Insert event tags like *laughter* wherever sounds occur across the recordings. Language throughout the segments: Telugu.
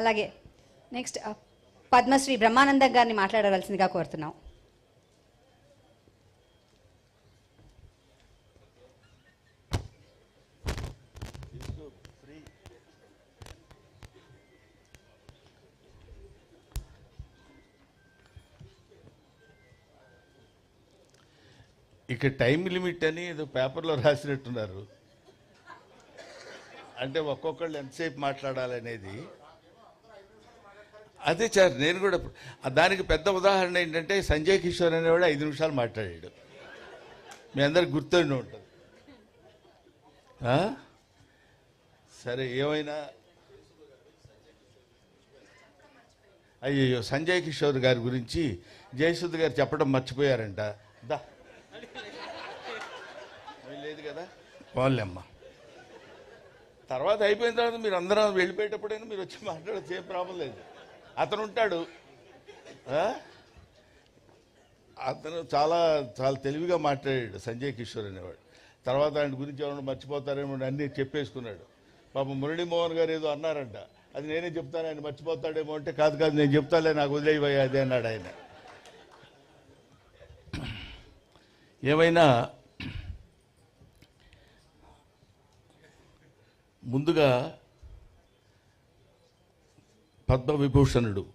అలాగే నెక్స్ట్ పద్మశ్రీ బ్రహ్మానందం గారిని మాట్లాడవలసిందిగా కోరుతున్నాం. ఇక టైం లిమిట్ అని ఏదో పేపర్లో రాసినట్టున్నారు. అంటే ఒక్కొక్కళ్ళు ఎంతసేపు మాట్లాడాలనేది అదే సార్ నేను కూడా దానికి పెద్ద ఉదాహరణ ఏంటంటే సంజయ్ కిషోర్ అనేవాడు ఐదు నిమిషాలు మాట్లాడాడు. మీ అందరికి గుర్తుండి ఉంటుంది? సరే ఏమైనా? అయ్యయ్యో సంజయ్ కిషోర్ గారి గురించి జయసుద్ గారు చెప్పడం మర్చిపోయారంట. దా. లేదు కదా? పోలేమ్మా తర్వాత అయిపోయిన తర్వాత మీరు అందరం వెళ్ళిపోయేటప్పుడైనా మీరు వచ్చి మాట్లాడచ్చు ఏం ప్రాబ్లం లేదు. అతను ఉంటాడు అతను చాలా చాలా తెలివిగా మాట్లాడాడు సంజయ్ కిషోర్ అనేవాడు. తర్వాత ఆయన గురించి ఎవరైనా మర్చిపోతారేమో అన్నీ చెప్పేసుకున్నాడు. పాపం మురళీమోహన్ గారు ఏదో అన్నారంట. అది నేనే చెప్తాను ఆయన మర్చిపోతాడేమో అంటే కాదు కాదు నేను చెప్తాలే నాకు వదిలేవయ్యా అదే అన్నాడు ఆయన. ఏమైనా ముందుగా పద్మవిభూషణుడు.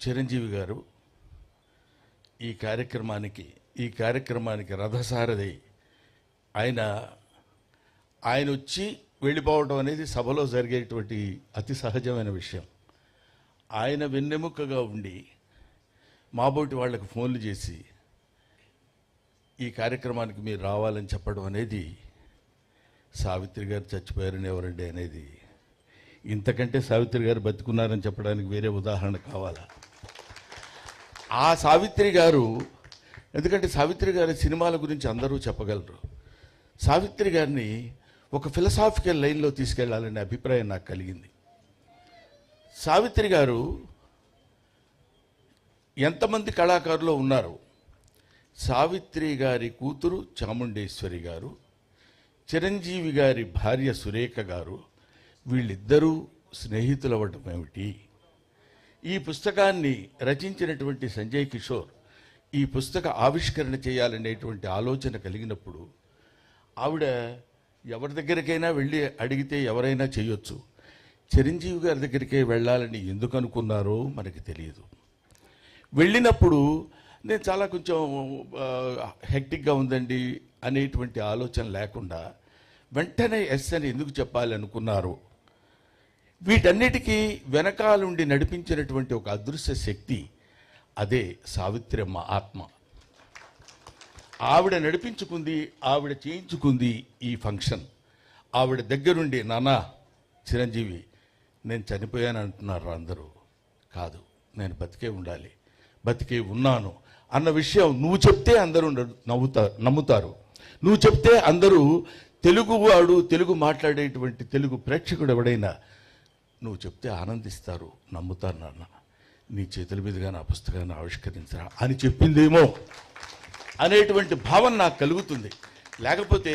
చిరంజీవి గారు ఈ కార్యక్రమానికి ఈ కార్యక్రమానికి రథసారథి ఆయన ఆయన వచ్చి వెళ్ళిపోవడం అనేది సభలో జరిగేటువంటి అతి సహజమైన విషయం. ఆయన వెన్నెముకగా ఉండి మాబోటి వాళ్ళకి ఫోన్లు చేసి ఈ కార్యక్రమానికి మీరు రావాలని చెప్పడం అనేది సావిత్రి గారు చచ్చిపోయారని ఎవరండి అనేది. ఇంతకంటే సావిత్రి గారు బతుకున్నారని చెప్పడానికి వేరే ఉదాహరణ కావాలా? ఆ సావిత్రి గారు ఎందుకంటే సావిత్రి గారి సినిమాల గురించి అందరూ చెప్పగలరు. సావిత్రి గారిని ఒక ఫిలసాఫికల్ లైన్లో తీసుకెళ్ళాలనే అభిప్రాయం నాకు కలిగింది. సావిత్రి గారు ఎంతమంది కళాకారులు ఉన్నారు? సావిత్రి గారి కూతురు చాముండేశ్వరి గారు చిరంజీవి గారి భార్య సురేఖ గారు వీళ్ళిద్దరూ స్నేహితులవటమేమిటి ఏమిటి ఈ పుస్తకాన్ని రచించినటువంటి సంజయ్ కిషోర్ ఈ పుస్తక ఆవిష్కరణ చేయాలనేటువంటి ఆలోచన కలిగినప్పుడు ఆవిడ ఎవరి దగ్గరికైనా వెళ్ళి అడిగితే ఎవరైనా చేయొచ్చు. చిరంజీవి గారి దగ్గరికే వెళ్ళాలని ఎందుకు అనుకున్నారో మనకి తెలియదు. వెళ్ళినప్పుడు నేను చాలా కొంచెం హెక్టిక్గా ఉందండి అనేటువంటి ఆలోచన లేకుండా వెంటనే ఎస్ అని ఎందుకు చెప్పాలి అనుకున్నారు? వీటన్నిటికీ వెనకాలుండి నడిపించినటువంటి ఒక అదృశ్య శక్తి అదే సావిత్రమ్మ ఆత్మ. ఆవిడ నడిపించుకుంది ఆవిడ చేయించుకుంది ఈ ఫంక్షన్. ఆవిడ దగ్గరుండి నానా చిరంజీవి నేను చనిపోయాను అంటున్నారు అందరూ. కాదు నేను బతికే ఉండాలి. బతికి ఉన్నాను అన్న విషయం నువ్వు చెప్తే అందరూ నవ్వుతారు నమ్ముతారు. నువ్వు చెప్తే అందరూ తెలుగువాడు తెలుగు మాట్లాడేటువంటి తెలుగు ప్రేక్షకుడు ఎవడైనా నువ్వు చెప్తే ఆనందిస్తారు నమ్ముతారు నాన్న. నీ చేతుల మీదుగా నా పుస్తకాన్ని ఆవిష్కరించరా అని చెప్పిందేమో అనేటువంటి భావన నాకు కలుగుతుంది. లేకపోతే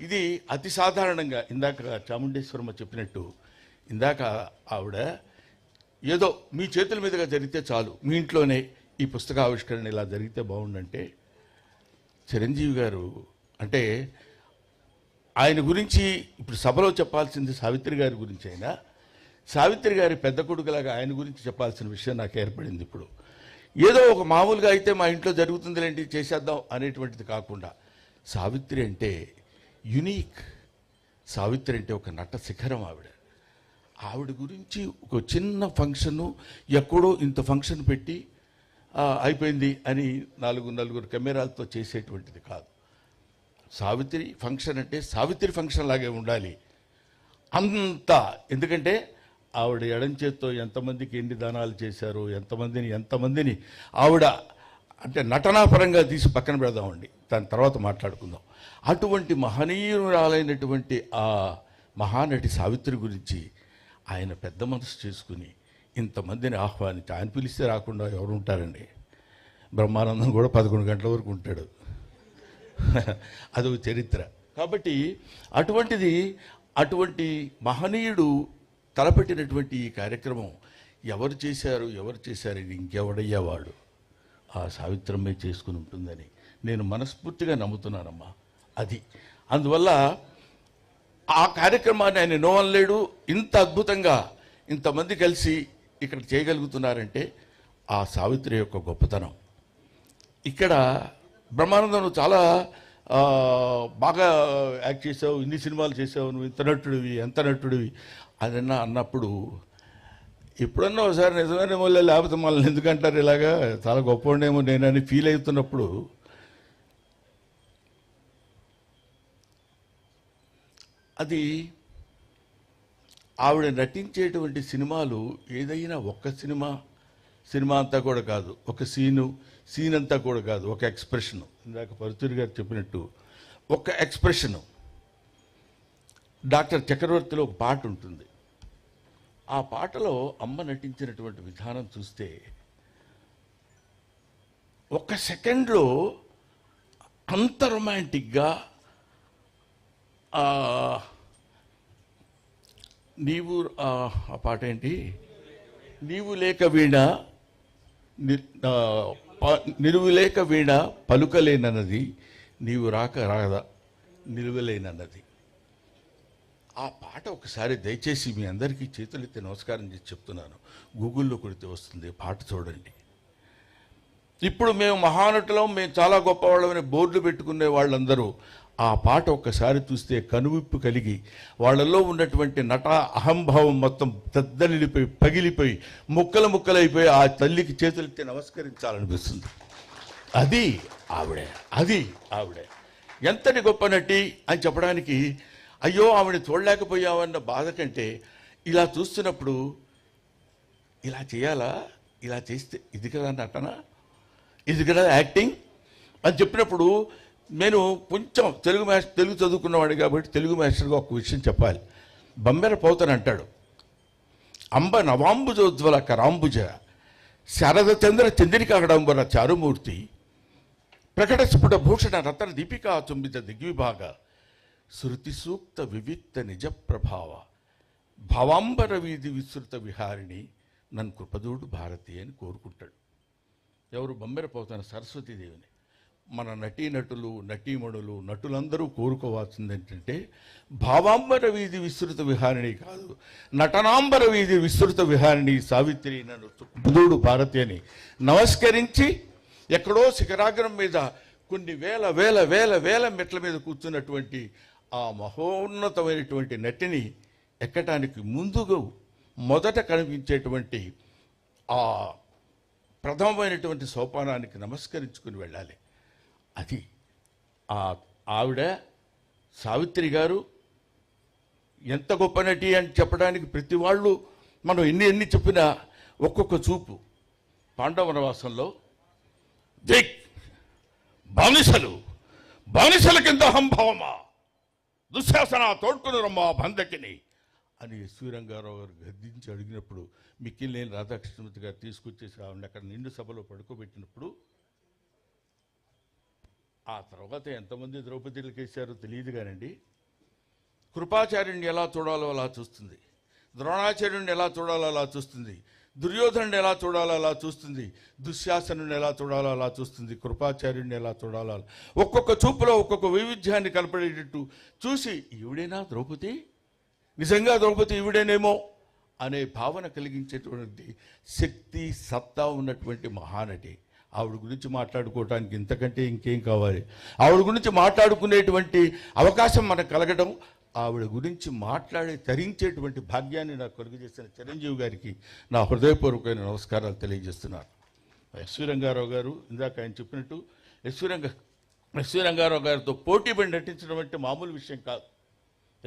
ఇది అతి సాధారణంగా ఇందాక చాముండేశ్వరమ్మ చెప్పినట్టు ఇందాక ఆవిడ ఏదో మీ చేతుల మీదుగా జరిగితే చాలు. మీ ఇంట్లోనే ఈ పుస్తక ఆవిష్కరణ ఇలా జరిగితే బాగుండంటే చిరంజీవి గారు అంటే ఆయన గురించి ఇప్పుడు సభలో చెప్పాల్సింది సావిత్రి గారి గురించి అయినా సావిత్రి గారి పెద్ద కొడుకులాగా ఆయన గురించి చెప్పాల్సిన విషయం నాకు ఏర్పడింది ఇప్పుడు. ఏదో ఒక మామూలుగా అయితే మా ఇంట్లో జరుగుతుంది లేంటి చేసేద్దాం అనేటువంటిది కాకుండా సావిత్రి అంటే యునీక్. సావిత్రి అంటే ఒక నట శిఖరం ఆవిడ. ఆవిడ గురించి ఒక చిన్న ఫంక్షను ఎక్కడో ఇంత ఫంక్షన్ పెట్టి అయిపోయింది అని నాలుగు నలుగురు కెమెరాలతో చేసేటువంటిది కాదు. సావిత్రి ఫంక్షన్ అంటే సావిత్రి ఫంక్షన్ లాగే ఉండాలి. అంత ఎందుకంటే ఆవిడ ఎడం చేత్తో ఎంతమందికి ఎన్ని దానాలు చేశారు ఎంతమందిని ఎంతమందిని ఆవిడ అంటే నటనాపరంగా తీసి పక్కన పెడదామండి. దాని తర్వాత మాట్లాడుకుందాం. అటువంటి మహనీయురాలైనటువంటి ఆ మహానటి సావిత్రి గురించి ఆయన పెద్ద మనసు చేసుకుని ఇంతమందిని ఆహ్వానించి ఆయన పిలిస్తే రాకుండా ఎవరు ఉంటారండి? బ్రహ్మానందం కూడా పదకొండు గంటల వరకు ఉంటాడు. *laughs* అదొక చరిత్ర. కాబట్టి అటువంటిది అటువంటి మహనీయుడు తలపెట్టినటువంటి ఈ కార్యక్రమం ఎవరు చేశారు ఎవరు చేశారు ఇది ఇంకెవడయ్యా వాడు ఆ సావిత్రమే చేసుకుని ఉంటుందని నేను మనస్ఫూర్తిగా నమ్ముతున్నానమ్మా. అది. అందువల్ల ఆ కార్యక్రమాన్ని ఆయన నోవనలేడు ఇంత అద్భుతంగా ఇంతమంది కలిసి ఇక్కడ చేయగలుగుతున్నారంటే ఆ సావిత్రి యొక్క గొప్పతనం. ఇక్కడ బ్రహ్మానందం చాలా బాగా యాక్ట్ చేసావు ఇన్ని సినిమాలు చేసావు నువ్వు ఇంత నటుడివి ఎంత నటుడివి అదన్నా అన్నప్పుడు ఎప్పుడన్నా ఒకసారి నిజమైన మళ్ళీ లేకపోతే మళ్ళీ ఎందుకంటారు ఇలాగా? చాలా గొప్ప ఉండేమో నేనని ఫీల్ అవుతున్నప్పుడు అది ఆవిడ నటించేటువంటి సినిమాలు ఏదైనా ఒక్క సినిమా సినిమా అంతా కూడా కాదు. ఒక సీను సీన్ అంతా కూడా కాదు. ఒక ఎక్స్ప్రెషన్ ఇందాక పరుచూరి గారు చెప్పినట్టు ఒక ఎక్స్ప్రెషను డాక్టర్ చక్రవర్తిలో ఒక పాట ఉంటుంది. ఆ పాటలో అమ్మ నటించినటువంటి విధానం చూస్తే ఒక సెకండ్లో అంత రొమాంటిక్గా నీవు ఆ పాట ఏంటి? నీవు లేక వీణ ప- నిలువు లేక వీణ పలుకలేనన్నది నీవు రాక రాదా నిలువలేనన్నది. ఆ పాట ఒకసారి దయచేసి మీ అందరికీ చేతులెత్తి నమస్కారం చేసి చెప్తున్నాను. గూగుల్లో కొడితే వస్తుంది పాట చూడండి. ఇప్పుడు మేము మహానటులం మేము చాలా గొప్పవాళ్ళమని బోర్డులు పెట్టుకునే వాళ్ళందరూ ఆ పాట ఒక్కసారి చూస్తే కనువిప్పు కలిగి వాళ్ళలో ఉన్నటువంటి నట అహంభావం మొత్తం దద్దలిపోయి పగిలిపోయి ముక్కలు ముక్కలైపోయి ఆ తల్లికి చేతులెత్తి నమస్కరించాలనిపిస్తుంది. అది ఆవిడే అది ఆవిడే. ఎంతటి గొప్ప నటి అని చెప్పడానికి అయ్యో ఆవిడ చూడలేకపోయావన్న బాధ కంటే ఇలా చూస్తున్నప్పుడు ఇలా చేయాలా? ఇలా చేస్తే ఇది కదా నటన? ఇది కదా యాక్టింగ్? అని చెప్పినప్పుడు నేను కొంచెం తెలుగు మాస్టర్ తెలుగు చదువుకున్నవాడు కాబట్టి తెలుగు మాస్టర్గా ఒక విషయం చెప్పాలి. బొమ్మెర పోతని అంటాడు. అంబ నవాంబుజోజ్వల కరాంబుజ శారద చంద్ర చంద్రికాగడంబర చారుమూర్తి ప్రకట స్ఫుట భూషణ రతన దీపికా చుంబిత దిగ్విభాగ శృతి సూక్త వివిక్త నిజ ప్రభావ భవాంబర వీధి విస్తృత విహారిణి నన్ను కృపదూడు భారతి అని కోరుకుంటాడు. ఎవరు బొమ్మెర పోతాను సరస్వతీదేవిని? మన నటీనటులు నటీమణులు నటులందరూ కోరుకోవాల్సింది ఏంటంటే భావాంబర వీధి విస్తృత విహారిణి కాదు నటనాంబర వీధి విస్తృత విహారిణి సావిత్రి నన్ను బుధుడు భారతి అని నమస్కరించి ఎక్కడో శిఖరాగ్రం మీద కొన్ని వేల వేల వేల వేల మెట్ల మీద కూర్చున్నటువంటి ఆ మహోన్నతమైనటువంటి నటిని ఎక్కటానికి ముందుగా మొదట కనిపించేటువంటి ఆ ప్రథమమైనటువంటి సోపానానికి నమస్కరించుకుని వెళ్ళాలి. అది. ఆ ఆవిడ సావిత్రి గారు ఎంత గొప్ప నటి అని చెప్పడానికి ప్రతి వాళ్ళు మనం ఎన్ని ఎన్ని చెప్పినా ఒక్కొక్క చూపు. పాండవనవాసంలో దిక్ బానిసలు బానిసల కింద హంభవమా? దుశ్శాసన తోడ్కొని రమ్మా బందకిని అని ఎస్వి రంగారావు గారు గద్దించి అడిగినప్పుడు మిక్కిలేని రాధాకృష్ణమూర్తి గారు తీసుకొచ్చేసి ఆవిడ అక్కడ నిండు సభలో పడుకోబెట్టినప్పుడు ఆ తర్వాత ఎంతమంది ద్రౌపదీలకు వేశారో తెలియదు కానండి. కృపాచార్యుడిని ఎలా చూడాలో అలా చూస్తుంది. ద్రోణాచార్యుడిని ఎలా చూడాలో అలా చూస్తుంది. దుర్యోధనుడు ఎలా చూడాలో అలా చూస్తుంది. దుశ్శాసనుడిని ఎలా చూడాలో అలా చూస్తుంది. కృపాచార్యుడిని ఎలా చూడాలో ఒక్కొక్క చూపులో ఒక్కొక్క వైవిధ్యాన్ని కనపడేటట్టు చూసి ఈవిడేనా ద్రౌపది? నిజంగా ద్రౌపది ఈవిడేనేమో? అనే భావన కలిగించేటువంటి శక్తి సత్తా ఉన్నటువంటి మహానటి. ఆవిడ గురించి మాట్లాడుకోవటానికి ఇంతకంటే ఇంకేం కావాలి? ఆవిడ గురించి మాట్లాడుకునేటువంటి అవకాశం మనకు కలగడం ఆవిడ గురించి మాట్లాడి తరించేటువంటి భాగ్యాన్ని నాకు కలుగు చేసిన చిరంజీవి గారికి నా హృదయపూర్వకమైన నమస్కారాలు తెలియజేస్తున్నాను. ఎస్వి రంగారావు గారు ఇందాక ఆయన చెప్పినట్టు ఎస్వి రంగ ఎస్వి రంగారావు గారితో పోటీ పడి నటించడం అంటే మామూలు విషయం కాదు.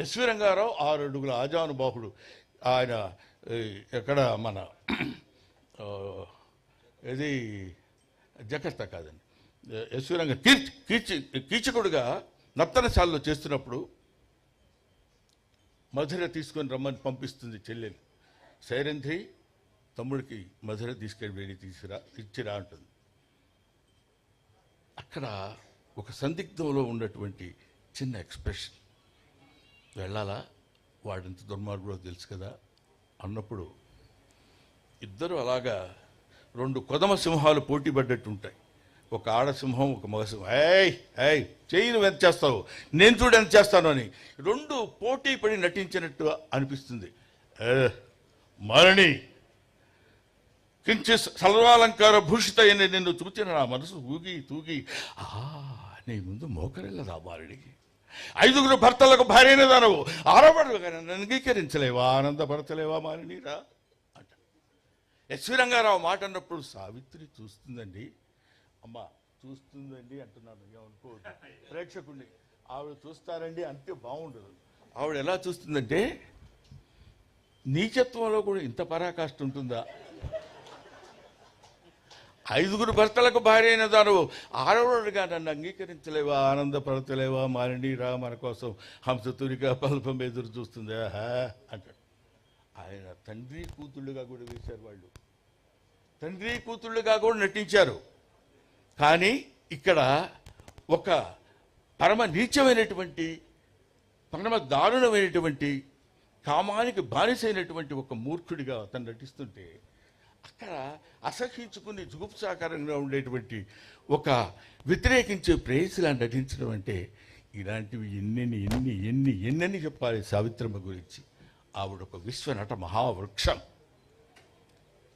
ఎస్వి రంగారావు ఆరు అడుగుల ఆజానుబాహుడు. ఆయన ఎక్కడ మన ఇది జకర్తా కాదండి. యశ్వరంగ కీర్చి కీర్చి కీచకుడుగా నర్తనశాలలో చేస్తున్నప్పుడు మధుర తీసుకొని రమ్మని పంపిస్తుంది చెల్లెలు. సైరంధ్రి తమ్ముడికి మధుర తీసుకెళ్ళి వెళ్ళి తీసుకురా ఇచ్చిరా అంటుంది. అక్కడ ఒక సందిగ్ధంలో ఉన్నటువంటి చిన్న ఎక్స్ప్రెషన్. వెళ్ళాలా? వాడింత దుర్మార్గుడో తెలుసు కదా. అన్నప్పుడు ఇద్దరు అలాగా రెండు కొదమ సింహాలు పోటీ పడ్డట్టు ఉంటాయి ఒక ఆడ సింహం ఒక మగసింహం ఏయ్ ఏయ్ చెయ్యి నువ్వు ఎంత చేస్తావు? నేను చూడు ఎంత చేస్తాను అని. రెండు పోటీ పడి నటించినట్టు అనిపిస్తుంది. మరణి కించి సర్వాలంకార భూషిత అని నిన్ను చూచిన నా మనసు ఊగి తూగి ఆ నీ ముందు మోకరిల్లదా బాలుడికి ఐదుగురు భర్తలకు భార్యనే దానవు. ఆరవడు కానీ అంగీకరించలేవా? ఆనందపరచలేవా మారినీరా ఎస్వి రంగారావు మాట అన్నప్పుడు సావిత్రి చూస్తుందండి. అమ్మ చూస్తుందండి అంటున్నాను ఏమనుకోవద్దు ప్రేక్షకుడిని ఆవిడ చూస్తారండి అంతే బాగుండదు. ఆవిడ ఎలా చూస్తుందంటే నీచత్వంలో కూడా ఇంత పరాకాష్ట ఉంటుందా? ఐదుగురు భర్తలకు భార్య అయిన దాను ఆడవాడుగా నన్ను అంగీకరించలేవా ఆనందపడతలేవా మారినీరా మన కోసం హంసతురిగా పల్పం ఎదురు చూస్తుందా? అంటాడు. ఆయన తండ్రి కూతుళ్ళుగా కూడా వేశారు వాళ్ళు. తండ్రి కూతుళ్ళుగా కూడా నటించారు. కానీ ఇక్కడ ఒక పరమ నీచమైనటువంటి పరమ దారుణమైనటువంటి కామానికి బానిసైనటువంటి ఒక మూర్ఖుడిగా అతను నటిస్తుంటే అక్కడ అసహించుకుని జుగుప్సాకారంగా ఉండేటువంటి ఒక వ్యతిరేకించే ప్రేయసిలా నటించడం అంటే ఇలాంటివి ఎన్నెన్ని ఎన్ని ఎన్ని ఎన్నని చెప్పాలి సావిత్రమ్మ గురించి. ఆవిడ ఒక విశ్వనట మహావృక్షం.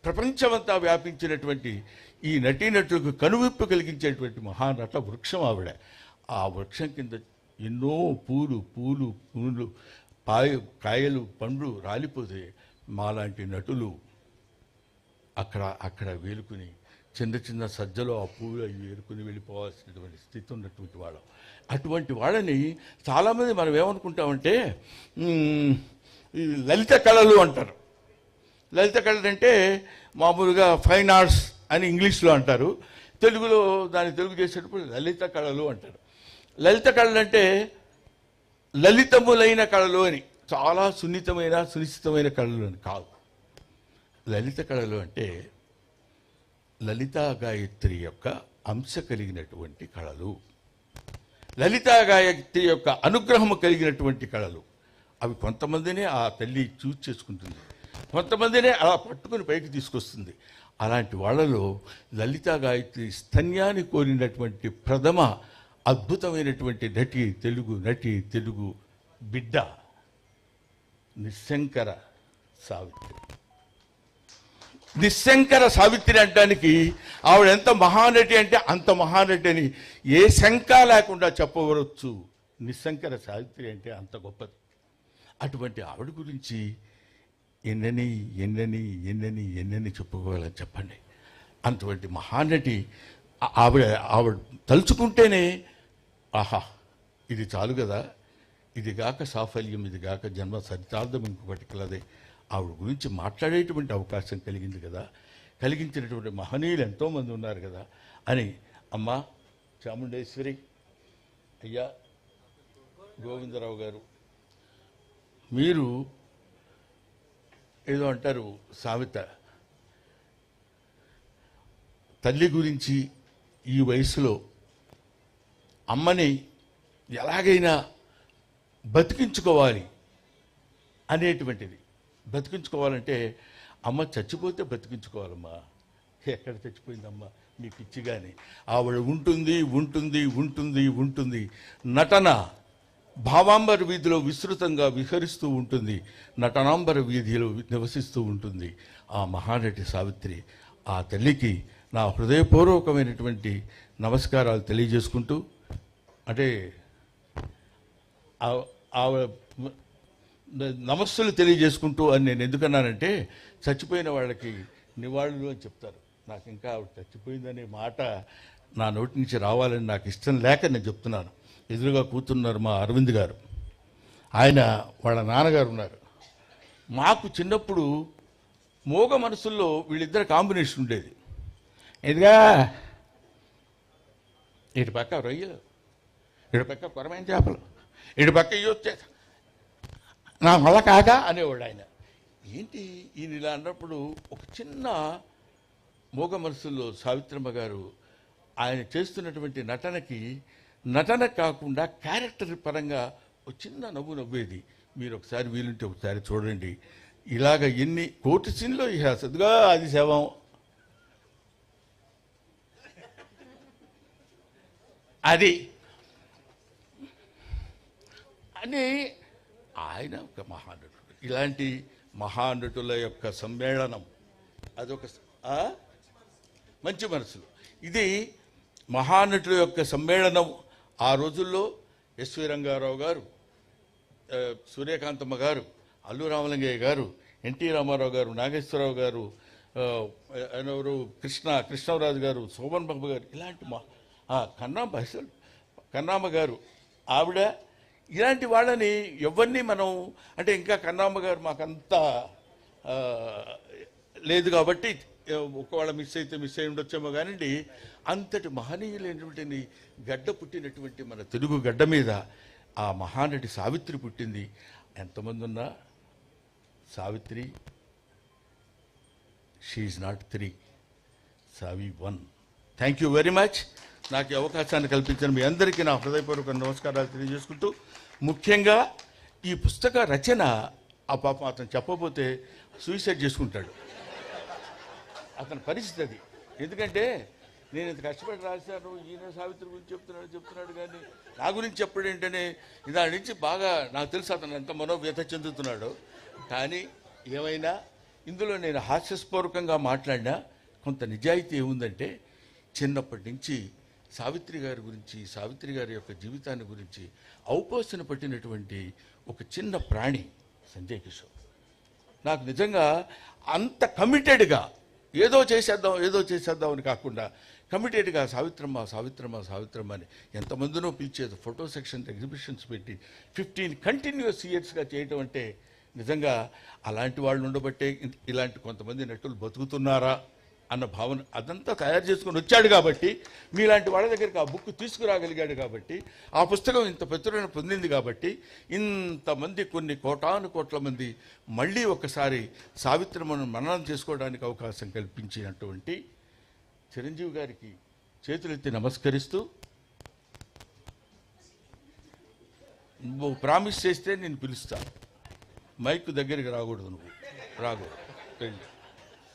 ప్రపంచమంతా వ్యాపించినటువంటి ఈ నటీనటులకు కనువిప్పు కలిగించేటువంటి మహానట వృక్షం ఆవిడ. ఆ వృక్షం కింద ఎన్నో పూలు పూలు పూలు పాయ కాయలు పండ్లు రాలిపోతే మాలాంటి నటులు అక్కడ అక్కడ వేలుకుని చిన్న చిన్న సజ్జలో ఆ పూలు అవి ఏరుకుని వెళ్ళిపోవాల్సినటువంటి స్థితి ఉన్నటువంటి వాళ్ళం. అటువంటి వాళ్ళని చాలామంది మనం ఏమనుకుంటామంటే లలిత కళలు అంటారు. లలిత కళలు అంటే మామూలుగా ఫైన్ ఆర్ట్స్ అని ఇంగ్లీష్లో అంటారు. తెలుగులో దాన్ని తెలుగు చేసేటప్పుడు లలిత కళలు అంటారు. లలిత కళలు అంటే లలితములైన కళలు అని. చాలా సున్నితమైన సునిశ్చితమైన కళలు అని కాదు. లలిత కళలు అంటే లలితా గాయత్రి యొక్క అంశ కలిగినటువంటి కళలు. లలితా గాయత్రి యొక్క అనుగ్రహము కలిగినటువంటి కళలు. అవి కొంతమందినే ఆ తల్లి చూజ్ చేసుకుంటుంది. కొంతమందినే అలా పట్టుకుని పైకి తీసుకొస్తుంది. అలాంటి వాళ్ళలో లలితా గాయత్రి స్తన్యాన్ని కోరినటువంటి ప్రథమ అద్భుతమైనటువంటి నటి తెలుగు నటి తెలుగు బిడ్డ నిశంకర సావిత్రి. నిశంకర సావిత్రి అంటానికి ఆవిడ ఎంత మహానటి అంటే అంత మహానటి అని ఏ శంక లేకుండా చెప్పవచ్చు. నిశంకర సావిత్రి అంటే అంత గొప్పది. అటువంటి ఆవిడ గురించి ఎన్నని ఎన్నని ఎన్నని ఎన్నని చెప్పుకోవాలని చెప్పండి. అటువంటి మహానటి ఆవిడ ఆవిడ తలుచుకుంటేనే ఆహా ఇది చాలు కదా. ఇది గాక సాఫల్యం ఇది గాక జన్మ సరితార్థం ఇంకొకటి కలదే. ఆవిడ గురించి మాట్లాడేటువంటి అవకాశం కలిగింది కదా. కలిగించినటువంటి మహనీయులు ఎంతోమంది ఉన్నారు కదా. అని అమ్మ చాముండేశ్వరి అయ్యా గోవిందరావు గారు మీరు ఏదో అంటారు సామెత. తల్లి గురించి ఈ వయసులో అమ్మని ఎలాగైనా బతికించుకోవాలి అనేటువంటిది. బతికించుకోవాలంటే అమ్మ చచ్చిపోతే బతికించుకోవాలమ్మా. ఎక్కడ చచ్చిపోయిందమ్మా? మీ పిచ్చి కానీ ఆవిడ ఉంటుంది ఉంటుంది ఉంటుంది ఉంటుంది. నటన భావాంబర వీధిలో విస్తృతంగా విహరిస్తూ ఉంటుంది నటనాంబర వీధిలో నివసిస్తూ ఉంటుంది. ఆ మహానటి సావిత్రి ఆ తల్లికి నా హృదయపూర్వకమైనటువంటి నమస్కారాలు తెలియజేసుకుంటూ అంటే ఆ- నమస్సులు తెలియజేసుకుంటూ అని నేను ఎందుకన్నానంటే చచ్చిపోయిన వాళ్ళకి నివాళులు అని చెప్తారు. నాకు ఇంకా చచ్చిపోయిందనే మాట నా నోటి నుంచి రావాలని నాకు ఇష్టం లేక నేను చెప్తున్నాను. ఎదురుగా కూర్చున్నారు మా అరవింద్ గారు. ఆయన వాళ్ళ నాన్నగారు ఉన్నారు. మాకు చిన్నప్పుడు మోగ మనసుల్లో వీళ్ళిద్దరు కాంబినేషన్ ఉండేది. ఇదిగా ఇటు పక్క రొయ్యలు ఇటు పక్క కొరమైన చేపలు ఇటు పక్క ఇవి వచ్చే నా వల్ల కాక అనేవాడు ఆయన. ఏంటి ఈయన ఇలా అన్నప్పుడు ఒక చిన్న మోగ మనసుల్లో సావిత్రమ్మ గారు ఆయన చేస్తున్నటువంటి నటనకి నటన కాకుండా క్యారెక్టర్ పరంగా ఒక చిన్న నవ్వు నవ్వేది. మీరు ఒకసారి వీలుంటే ఒకసారి చూడండి. ఇలాగ ఎన్ని కోటి సీన్లో ఇహ సదుగా అది శవం అది. అని ఆయన ఒక మహానటుడు. ఇలాంటి మహానటుల యొక్క సమ్మేళనం. అదొక మంచి మనసులు. ఇది మహానటుల యొక్క సమ్మేళనం ఆ రోజుల్లో ఎస్వి రంగారావు గారు సూర్యకాంతమ్మ గారు అల్లు రామలింగయ్య గారు ఎన్టీ రామారావు గారు నాగేశ్వరరావు గారు ఆ, ఎవరు? కృష్ణ కృష్ణరాజు గారు శోభన్ బాబు గారు ఇలాంటి మా ఆ, అసలు కన్నామ గారు ఆవిడ ఇలాంటి వాళ్ళని ఎవరిని మనం అంటే ఇంకా కన్నాంబ గారు మాకంతా లేదు కాబట్టి ఒకవేళ మిస్ అయితే మిస్ అయి ఉండొచ్చేమో కానివ్వండి అంతటి మహనీయులైనటువంటి గడ్డ పుట్టినటువంటి మన తెలుగు గడ్డ మీద ఆ మహానటి సావిత్రి పుట్టింది. ఎంతమంది ఉన్నా Savitri she not three Savi one. Thank you very much నాకు ఈ అవకాశాన్ని కల్పించిన మీ అందరికీ నా హృదయపూర్వక నమస్కారాలు తెలియజేసుకుంటూ ముఖ్యంగా ఈ పుస్తక రచన ఆ పాపం అతను చెప్పబోతే సూసైడ్ చేసుకుంటాడు. అతని పరిస్థితి అది. ఎందుకంటే నేను ఇంత కష్టపడి రాశాను ఈయన సావిత్రి గురించి చెప్తున్నాడు చెప్తున్నాడు కానీ నా గురించి చెప్పడం ఏంటనే దాని నుంచి బాగా నాకు తెలుసు అతను ఎంత మనోవ్యత చెందుతున్నాడు. కానీ ఏమైనా ఇందులో నేను హాస్యస్పూర్వకంగా మాట్లాడినా కొంత నిజాయితీ ఏముందంటే చిన్నప్పటి నుంచి సావిత్రి గారి గురించి సావిత్రి గారి యొక్క జీవితాన్ని గురించి ఔపోసన పట్టినటువంటి ఒక చిన్న ప్రాణి సంజయ్ కిషోర్. నాకు నిజంగా అంత కమిటెడ్గా ఏదో చేసేద్దాం ఏదో చేసేద్దాం అని కాకుండా కమిటేట్గా సావిత్రమ్మ సావిత్రమ్మ సావిత్రమ్మ అని ఎంతమందినో పిలిచేది ఫోటో సెక్షన్ ఎగ్జిబిషన్స్ పెట్టి ఫిఫ్టీన్ కంటిన్యూస్ ఇయర్స్గా చేయటం అంటే నిజంగా అలాంటి వాళ్ళు ఉండబట్టే ఇలాంటి కొంతమంది నటులు బతుకుతున్నారా? అన్న భావన అదంతా తయారు చేసుకొని వచ్చాడు కాబట్టి మీలాంటి వాళ్ళ దగ్గరికి ఆ బుక్ తీసుకురాగలిగాడు కాబట్టి ఆ పుస్తకం ఇంత ప్రచురణ పొందింది కాబట్టి ఇంతమంది కొన్ని కోటాను కోట్ల మంది మళ్ళీ ఒకసారి సావిత్రమను మననం చేసుకోవడానికి అవకాశం కల్పించినటువంటి చిరంజీవి గారికి చేతులెత్తి నమస్కరిస్తూ నువ్వు ప్రామిస్ చేస్తే నేను పిలుస్తాను మైక్ దగ్గరికి రాకూడదు నువ్వు. రాకూడదు.